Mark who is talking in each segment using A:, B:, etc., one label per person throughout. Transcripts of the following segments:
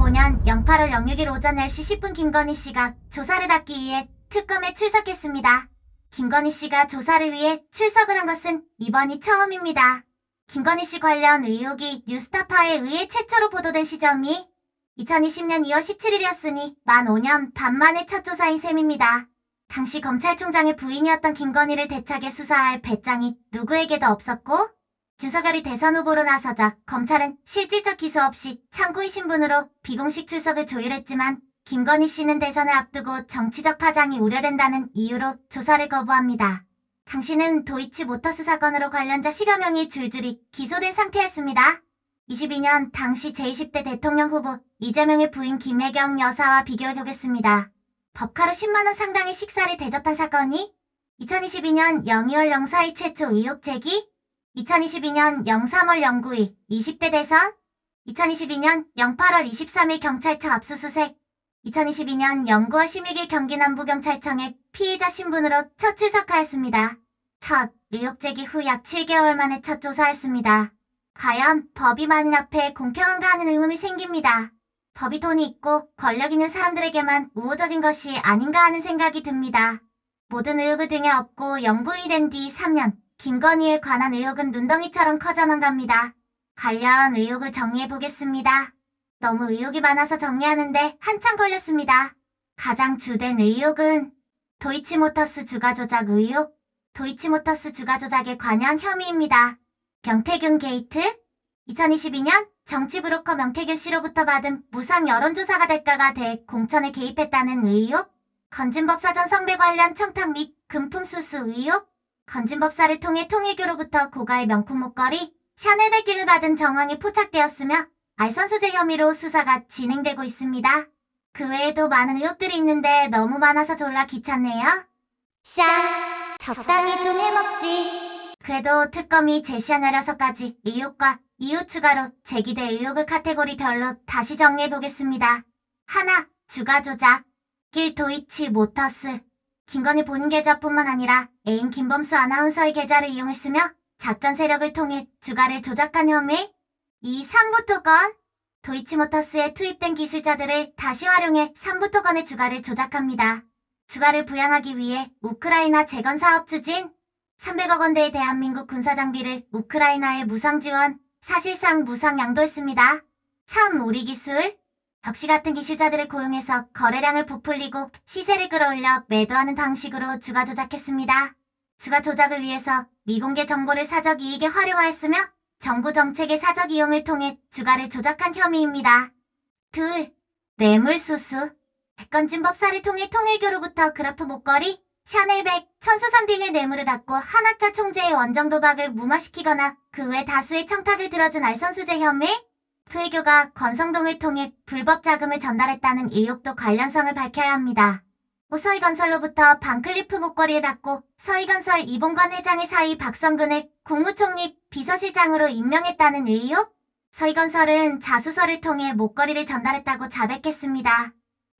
A: 2025년 08월 06일 오전 10시 10분 김건희 씨가 조사를 받기 위해 특검에 출석했습니다. 김건희 씨가 조사를 위해 출석을 한 것은 이번이 처음입니다. 김건희 씨 관련 의혹이 뉴스타파에 의해 최초로 보도된 시점이 2020년 2월 17일이었으니 만 5년 반 만의 첫 조사인 셈입니다. 당시 검찰총장의 부인이었던 김건희를 대차게 수사할 배짱이 누구에게도 없었고 윤석열이 대선 후보로 나서자 검찰은 실질적 기소 없이 참고인 신분으로 비공식 출석을 조율했지만 김건희 씨는 대선을 앞두고 정치적 파장이 우려된다는 이유로 조사를 거부합니다. 당시는 도이치 모터스 사건으로 관련자 10여 명이 줄줄이 기소된 상태였습니다. 22년 당시 제20대 대통령 후보 이재명의 부인 김혜경 여사와 비교해보겠습니다. 법카로 10만원 상당의 식사를 대접한 사건이 2022년 02월 04일 최초 의혹 제기 2022년 03월 09일 20대 대선 2022년 08월 23일 경찰청 압수수색 2022년 09월 16일 경기 남부경찰청에 피해자 신분으로 첫 출석하였습니다. 첫 의혹 제기 후 약 7개월 만에 첫 조사했습니다. 과연 법이 많은 앞에 공평한가 하는 의문이 생깁니다. 법이 돈이 있고 권력 있는 사람들에게만 우호적인 것이 아닌가 하는 생각이 듭니다. 모든 의혹을 등에 업고 연구이 된 뒤 3년, 김건희에 관한 의혹은 눈덩이처럼 커져만 갑니다. 관련 의혹을 정리해 보겠습니다. 너무 의혹이 많아서 정리하는데 한참 걸렸습니다. 가장 주된 의혹은 도이치모터스 주가 조작 의혹, 도이치모터스 주가 조작에 관여한 혐의입니다. 명태균 게이트 2022년 정치 브로커 명태균 씨로부터 받은 무상 여론조사가 대가가 돼 공천에 개입했다는 의혹, 건진법사전 성배 관련 청탁 및 금품 수수 의혹, 건진법사를 통해 통일교로부터 고가의 명품 목걸이, 샤넬 백기를 받은 정황이 포착되었으며 알선수재 혐의로 수사가 진행되고 있습니다. 그 외에도 많은 의혹들이 있는데 너무 많아서 졸라 귀찮네요. 샤, 적당히 좀 해먹지. 그래도 특검이 제시한 16가지 의혹과 이유 추가로 제기된 의혹을 카테고리별로 다시 정리해보겠습니다. 하나, 주가 조작. 길 도이치 모터스. 김건희 본인 계좌뿐만 아니라 애인 김범수 아나운서의 계좌를 이용했으며 작전 세력을 통해 주가를 조작한 혐의. 2. 삼부토건. 도이치모터스에 투입된 기술자들을 다시 활용해 삼부토건의 주가를 조작합니다. 주가를 부양하기 위해 우크라이나 재건 사업 추진, 300억 원대의 대한민국 군사 장비를 우크라이나에 무상 지원, 사실상 무상 양도했습니다. 3. 우리 기술. 벽시 같은 기술자들을 고용해서 거래량을 부풀리고 시세를 끌어올려 매도하는 방식으로 주가 조작했습니다. 주가 조작을 위해서 미공개 정보를 사적 이익에 활용하였으며 정부 정책의 사적 이용을 통해 주가를 조작한 혐의입니다. 둘, 뇌물수수. 백건진 법사를 통해 통일교로부터 그라프 목걸이, 샤넬백, 천수선 등의 뇌물을 받고 한학자 총재의 원정 도박을 무마시키거나 그 외 다수의 청탁을 들어준 알선수재 혐의, 토해교가 건성동을 통해 불법 자금을 전달했다는 의혹도 관련성을 밝혀야 합니다. 서희건설로부터 반클리프 목걸이를 받고 서희건설 이봉관 회장의 사위 박성근을 국무총리 비서실장으로 임명했다는 의혹? 서희건설은 자수서를 통해 목걸이를 전달했다고 자백했습니다.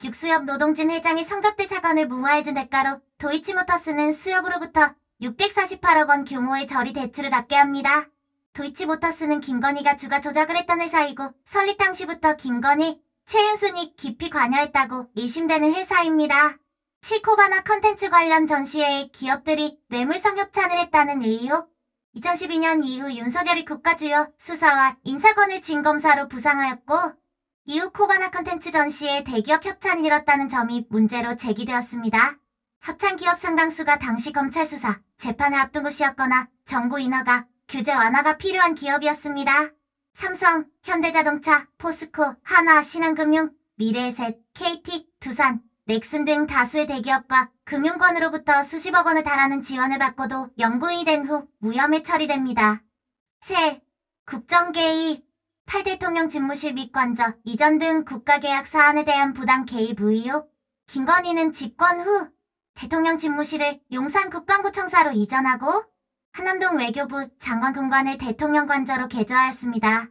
A: 육수협 노동진 회장의 성접대 사건을 무마해준 대가로 도이치모터스는 수협으로부터 648억 원 규모의 저리 대출을 받게 합니다. 도이치모터스는 김건희가 주가 조작을 했던 회사이고 설립 당시부터 김건희, 최윤순이 깊이 관여했다고 의심되는 회사입니다. 칠코바나 컨텐츠 관련 전시회에 기업들이 뇌물 성 협찬을 했다는 의혹 2012년 이후 윤석열이 국가주요 수사와 인사권을 진검사로 부상하였고 이후 코바나 컨텐츠 전시에 대기업 협찬이 늘었다는 점이 문제로 제기되었습니다. 협찬 기업 상당수가 당시 검찰 수사, 재판을 앞둔 곳이었거나 정부 인허가, 규제 완화가 필요한 기업이었습니다. 삼성, 현대자동차, 포스코, 하나, 신한금융, 미래에셋, KT, 두산, 넥슨 등 다수의 대기업과 금융권으로부터 수십억 원을 달하는 지원을 받고도 영구인이 된 후 무혐의 처리됩니다. 세, 국정개입, 8대통령 집무실 및 관저, 이전 등 국가계약 사안에 대한 부당 개입 의혹, 김건희는 집권 후 대통령 집무실을 용산 국방부청사로 이전하고 한남동 외교부 장관 공관을 대통령 관저로 개조하였습니다.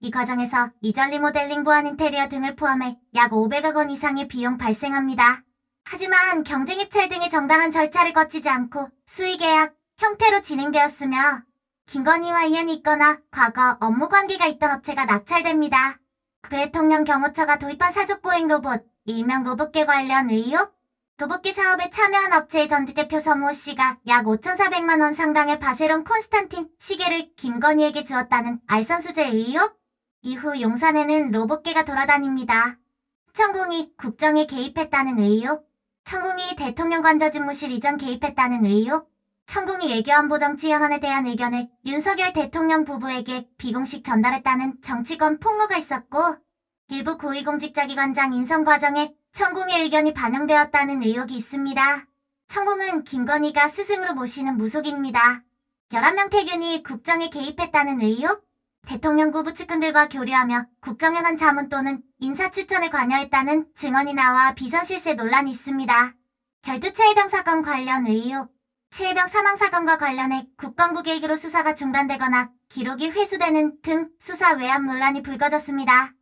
A: 이 과정에서 이전 리모델링 보안 인테리어 등을 포함해 약 500억 원 이상의 비용 발생합니다. 하지만 경쟁입찰 등의 정당한 절차를 거치지 않고 수의계약 형태로 진행되었으며 김건희와 인연이 있거나 과거 업무 관계가 있던 업체가 낙찰됩니다. 그 대통령 경호처가 도입한 사족보행 로봇, 일명 로봇계 관련 의혹? 로봇계 사업에 참여한 업체의 전대표 서모 씨가 약 5,400만 원 상당의 바쉐론 콘스탄틴 시계를 김건희에게 주었다는 알선수재 의혹? 이후 용산에는 로봇계가 돌아다닙니다. 천공이 국정에 개입했다는 의혹? 천공이 대통령 관저집무실 이전 개입했다는 의혹? 천공이 외교안보 정치연원에 대한 의견을 윤석열 대통령 부부에게 비공식 전달했다는 정치권 폭로가 있었고 일부 고위공직자기관장 인선 과정에 천공의 의견이 반영되었다는 의혹이 있습니다. 천공은 김건희가 스승으로 모시는 무속입니다. 11명 태균이 국정에 개입했다는 의혹? 대통령 구 부 측근들과 교류하며 국정연원 자문 또는 인사 추천에 관여했다는 증언이 나와 비선실세 논란이 있습니다. 결투 최혜병 사건 관련 의혹 최혜병 사망 사건과 관련해 국방부 계획으로 수사가 중단되거나 기록이 회수되는 등 수사 외압 논란이 불거졌습니다.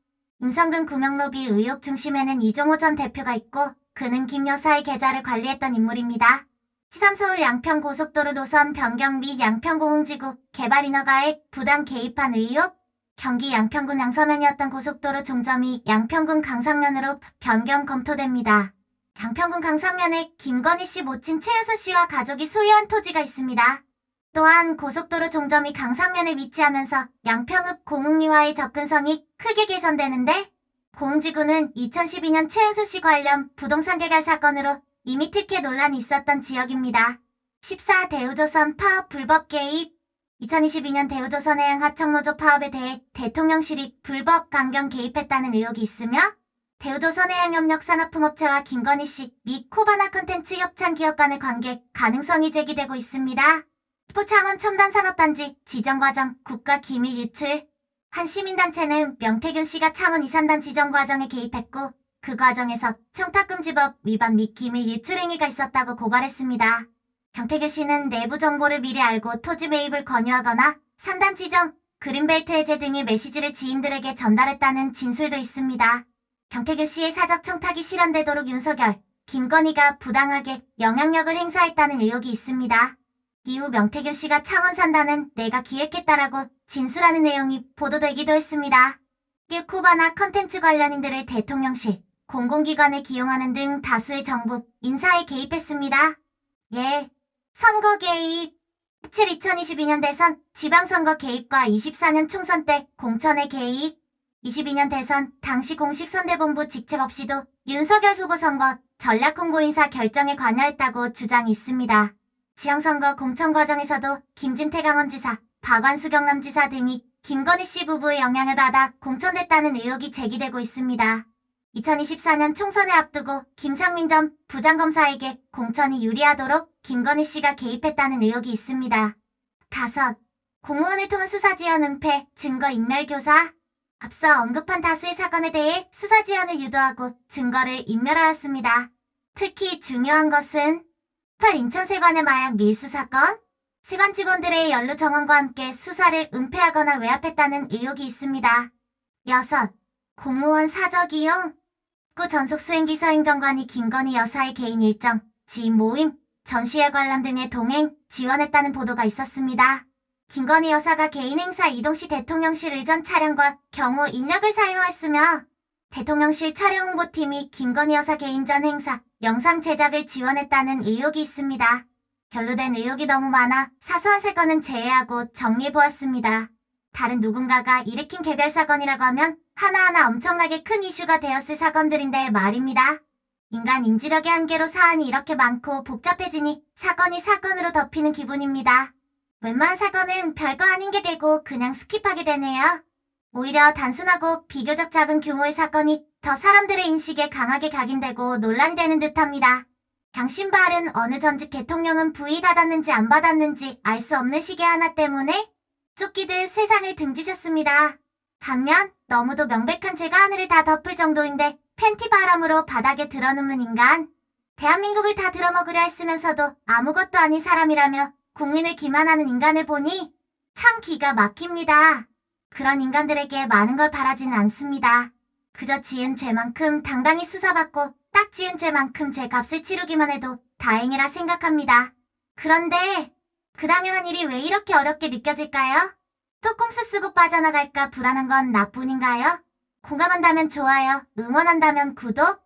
A: 임성근 구명로비 의혹 중심에는 이종호 전 대표가 있고 그는 김 여사의 계좌를 관리했던 인물입니다. 시삼서울 양평고속도로 노선 변경 및 양평고흥지구 개발 인허가에 부당 개입한 의혹 경기 양평군 양서면이었던 고속도로 종점이 양평군 강상면으로 변경 검토됩니다. 양평군 강상면에 김건희 씨 모친 최은수 씨와 가족이 소유한 토지가 있습니다. 또한 고속도로 종점이 강상면에 위치하면서 양평읍 공흥리와의 접근성이 크게 개선되는데 공지구는 2012년 최은수 씨 관련 부동산 개발 사건으로 이미 특혜 논란이 있었던 지역입니다. 14 대우조선 파업 불법 개입 2022년 대우조선해양 하청노조 파업에 대해 대통령실이 불법 강경 개입했다는 의혹이 있으며 대우조선해양협력산업품업체와 김건희 씨 및 코바나 컨텐츠 협찬 기업 간의 관계 가능성이 제기되고 있습니다. 포창원 첨단산업단지 지정과정 국가기밀 유출 한 시민단체는 명태균 씨가 창원 이산단 지정 과정에 개입했고 그 과정에서 청탁금지법 위반 및 기밀 유출 행위가 있었다고 고발했습니다. 경태규 씨는 내부 정보를 미리 알고 토지 매입을 권유하거나 산단 지정, 그린벨트 해제 등의 메시지를 지인들에게 전달했다는 진술도 있습니다. 경태규 씨의 사적 청탁이 실현되도록 윤석열, 김건희가 부당하게 영향력을 행사했다는 의혹이 있습니다. 이후 명태규 씨가 창원 산다는 내가 기획했다라고 진술하는 내용이 보도되기도 했습니다. 뀨코바나 컨텐츠 관련인들을 대통령실, 공공기관에 기용하는 등 다수의 정부, 인사에 개입했습니다. 예. 선거 개입 7 2022년 대선 지방선거 개입과 24년 총선 때 공천의 개입 22년 대선 당시 공식 선대본부 직책 없이도 윤석열 후보 선거 전략 홍보인사 결정에 관여했다고 주장이 있습니다. 지방선거 공천 과정에서도 김진태 강원지사, 박완수 경남지사 등이 김건희 씨 부부의 영향을 받아 공천됐다는 의혹이 제기되고 있습니다. 2024년 총선을 앞두고 김상민 전 부장검사에게 공천이 유리하도록 김건희 씨가 개입했다는 의혹이 있습니다. 다섯, 공무원을 통한 수사 지원 은폐, 증거 인멸 교사. 앞서 언급한 다수의 사건에 대해 수사 지원을 유도하고 증거를 인멸하였습니다. 특히 중요한 것은 8 인천세관의 마약 밀수 사건, 세관 직원들의 연루 정황과 함께 수사를 은폐하거나 외압했다는 의혹이 있습니다. 여섯, 공무원 사적 이용, 구 전속 수행기사 행정관이 김건희 여사의 개인 일정, 지인 모임, 전시회 관람 등의 동행, 지원했다는 보도가 있었습니다. 김건희 여사가 개인 행사 이동 시 대통령실 의전 차량과 경호 인력을 사용했으며 대통령실 촬영 홍보팀이 김건희 여사 개인전 행사, 영상 제작을 지원했다는 의혹이 있습니다. 결로된 의혹이 너무 많아 사소한 사건은 제외하고 정리해보았습니다. 다른 누군가가 일으킨 개별 사건이라고 하면 하나하나 엄청나게 큰 이슈가 되었을 사건들인데 말입니다. 인간 인지력의 한계로 사안이 이렇게 많고 복잡해지니 사건이 사건으로 덮이는 기분입니다. 웬만한 사건은 별거 아닌 게 되고 그냥 스킵하게 되네요. 오히려 단순하고 비교적 작은 규모의 사건이 더 사람들의 인식에 강하게 각인되고 논란되는 듯합니다. 당신발은 어느 전직 대통령은 부의 받았는지 안 받았는지 알 수 없는 시계 하나 때문에 쫓기듯 세상을 등지셨습니다. 반면 너무도 명백한 죄가 하늘을 다 덮을 정도인데 팬티 바람으로 바닥에 드러누는 인간. 대한민국을 다 들어먹으려 했으면서도 아무것도 아닌 사람이라며 국민을 기만하는 인간을 보니 참 기가 막힙니다. 그런 인간들에게 많은 걸 바라지는 않습니다. 그저 지은 죄만큼 당당히 수사받고 딱 지은 죄만큼 죄값을 치르기만 해도 다행이라 생각합니다. 그런데 그 당연한 일이 왜 이렇게 어렵게 느껴질까요? 또 꼼수 쓰고 빠져나갈까 불안한 건 나뿐인가요? 공감한다면 좋아요, 응원한다면 구독,